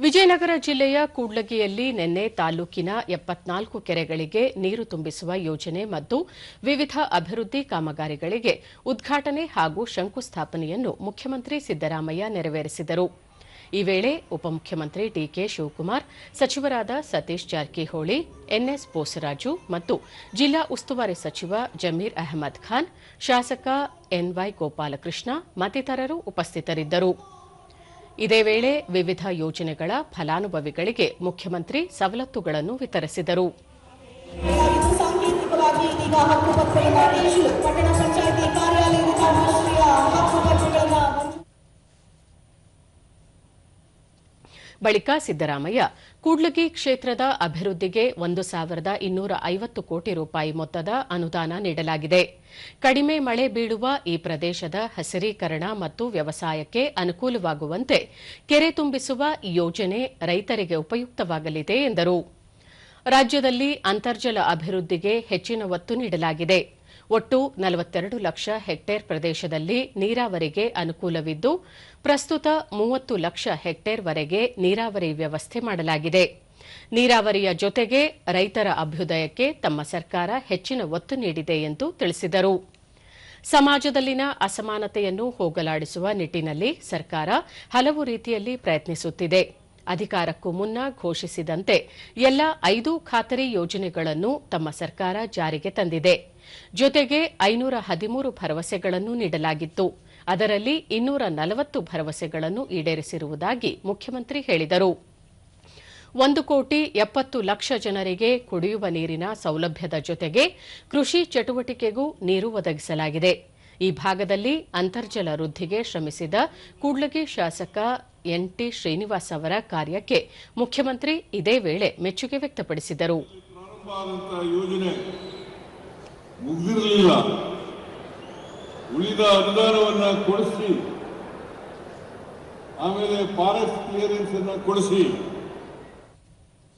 ವಿಜಯನಗರ ಜಿಲ್ಲೆಯ ಕೂಡ್ಲಗಿಯಲ್ಲಿ ನಿನ್ನೆ ತಾಲೂಕಿನ ಎಪ್ಪತ್ನಾಲ್ಕು ಕೆರೆಗಳಿಗೆ ನೀರು ತುಂಬಿಸುವ ಯೋಜನೆ ಮತ್ತು ವಿವಿಧ ಅಭಿವೃದ್ಧಿ ಕಾಮಗಾರಿಗಳಿಗೆ ಉದ್ಘಾಟನೆ ಹಾಗೂ ಶಂಕುಸ್ಥಾಪನೆಯನ್ನು ಮುಖ್ಯಮಂತ್ರಿ ಸಿದ್ದರಾಮಯ್ಯ ನೆರವೇರಿಸಿದರು. ಈ ವೇಳೆ ಉಪಮುಖ್ಯಮಂತ್ರಿ ಡಿಕೆ ಶಿವಕುಮಾರ್, ಸಚಿವರಾದ ಸತೀಶ್ ಜಾರಕಿಹೊಳಿ, ಎನ್ಎಸ್ ಬೋಸರಾಜು ಮತ್ತು ಜಿಲ್ಲಾ ಉಸ್ತುವಾರಿ ಸಚಿವ ಜಮೀರ್ ಅಹಮದ್ ಖಾನ್, ಶಾಸಕ ಎನ್ವೈ ಗೋಪಾಲಕೃಷ್ಣ ಮತ್ತಿತರರು ಉಪಸ್ಥಿತರಿದ್ದರು. ಇದೇ ವೇಳೆ ವಿವಿಧ ಯೋಜನೆಗಳ ಫಲಾನುಭವಿಗಳಿಗೆ ಮುಖ್ಯಮಂತ್ರಿ ಸವಲತ್ತುಗಳನ್ನು ವಿತರಿಸಿದರು. ಬಳಿಕ ಸಿದ್ದರಾಮಯ್ಯ, ಕೂಡ್ಲಗಿ ಕ್ಷೇತ್ರದ ಅಭಿವೃದ್ಧಿಗೆ ಒಂದು ಸಾವಿರದ ಇನ್ನೂರ ಐವತ್ತು ಕೋಟಿ ರೂಪಾಯಿ ಮೊತ್ತದ ಅನುದಾನ ನೀಡಲಾಗಿದೆ. ಕಡಿಮೆ ಮಳೆ ಬೀಳುವ ಈ ಪ್ರದೇಶದ ಹಸಿರೀಕರಣ ಮತ್ತು ವ್ಯವಸಾಯಕ್ಕೆ ಅನುಕೂಲವಾಗುವಂತೆ ಕೆರೆ ತುಂಬಿಸುವ ಈ ಯೋಜನೆ ರೈತರಿಗೆ ಉಪಯುಕ್ತವಾಗಲಿದೆ ಎಂದರು. ರಾಜ್ಯದಲ್ಲಿ ಅಂತರ್ಜಲ ಅಭಿವೃದ್ಧಿಗೆ ಹೆಚ್ಚಿನ ಒತ್ತು ನೀಡಲಾಗಿದೆ. ಒಟ್ಟು ನಲವತ್ತೆರಡು ಲಕ್ಷ ಹೆಕ್ಟೇರ್ ಪ್ರದೇಶದಲ್ಲಿ ನೀರಾವರಿಗೆ ಅನುಕೂಲವಿದ್ದು, ಪ್ರಸ್ತುತ ಮೂವತ್ತು ಲಕ್ಷ ಹೆಕ್ಟೇರ್ವರೆಗೆ ನೀರಾವರಿ ವ್ಯವಸ್ಥೆ ಮಾಡಲಾಗಿದೆ. ನೀರಾವರಿಯ ಜೊತೆಗೆ ರೈತರ ಅಭ್ಯುದಯಕ್ಕೆ ತಮ್ಮ ಸರ್ಕಾರ ಹೆಚ್ಚಿನ ಒತ್ತು ನೀಡಿದೆ ಎಂದು ತಿಳಿಸಿದರು. ಸಮಾಜದಲ್ಲಿನ ಅಸಮಾನತೆಯನ್ನು ಹೋಗಲಾಡಿಸುವ ನಿಟ್ಟಿನಲ್ಲಿ ಸರ್ಕಾರ ಹಲವು ರೀತಿಯಲ್ಲಿ ಪ್ರಯತ್ನಿಸುತ್ತಿದೆ. ಅಧಿಕಾರಕ್ಕೂ ಮುನ್ನ ಘೋಷಿಸಿದಂತೆ ಎಲ್ಲ ಐದು ಖಾತರಿ ಯೋಜನೆಗಳನ್ನು ತಮ್ಮ ಸರ್ಕಾರ ಜಾರಿಗೆ ತಂದಿದೆ. ಜೊತೆಗೆ ಐನೂರ ಹದಿಮೂರು ಭರವಸೆಗಳನ್ನು ನೀಡಲಾಗಿತ್ತು. ಅದರಲ್ಲಿ ಇನ್ನೂರ ನಲವತ್ತು ಭರವಸೆಗಳನ್ನು ಈಡೇರಿಸಿರುವುದಾಗಿ ಮುಖ್ಯಮಂತ್ರಿ ಹೇಳಿದರು. ಒಂದು ಕೋಟಿ ಎಪ್ಪತ್ತು ಲಕ್ಷ ಜನರಿಗೆ ಕುಡಿಯುವ ನೀರಿನ ಸೌಲಭ್ಯದ ಜೊತೆಗೆ ಕೃಷಿ ಚಟುವಟಿಕೆಗೂ ನೀರು ಒದಗಿಸಲಾಗಿದೆ. ಈ ಭಾಗದಲ್ಲಿ ಅಂತರ್ಜಲ ವೃದ್ಧಿಗೆ ಶ್ರಮಿಸಿದ ಕೂಡ್ಲಗಿ ಶಾಸಕ ಎನ್ಟಿ ಶ್ರೀನಿವಾಸ್ ಅವರ ಕಾರ್ಯಕ್ಕೆ ಮುಖ್ಯಮಂತ್ರಿ ಇದೇ ವೇಳೆ ಮೆಚ್ಚುಗೆ ವ್ಯಕ್ತಪಡಿಸಿದರು. ಉಳಿದ ಅನುದಾನವನ್ನು ಕೊಡಿಸಿ, ಆಮೇಲೆ ಫಾರೆಸ್ಟ್ ಕ್ಲಿಯರೆನ್ಸ್ ಅನ್ನು ಕೊಡಿಸಿ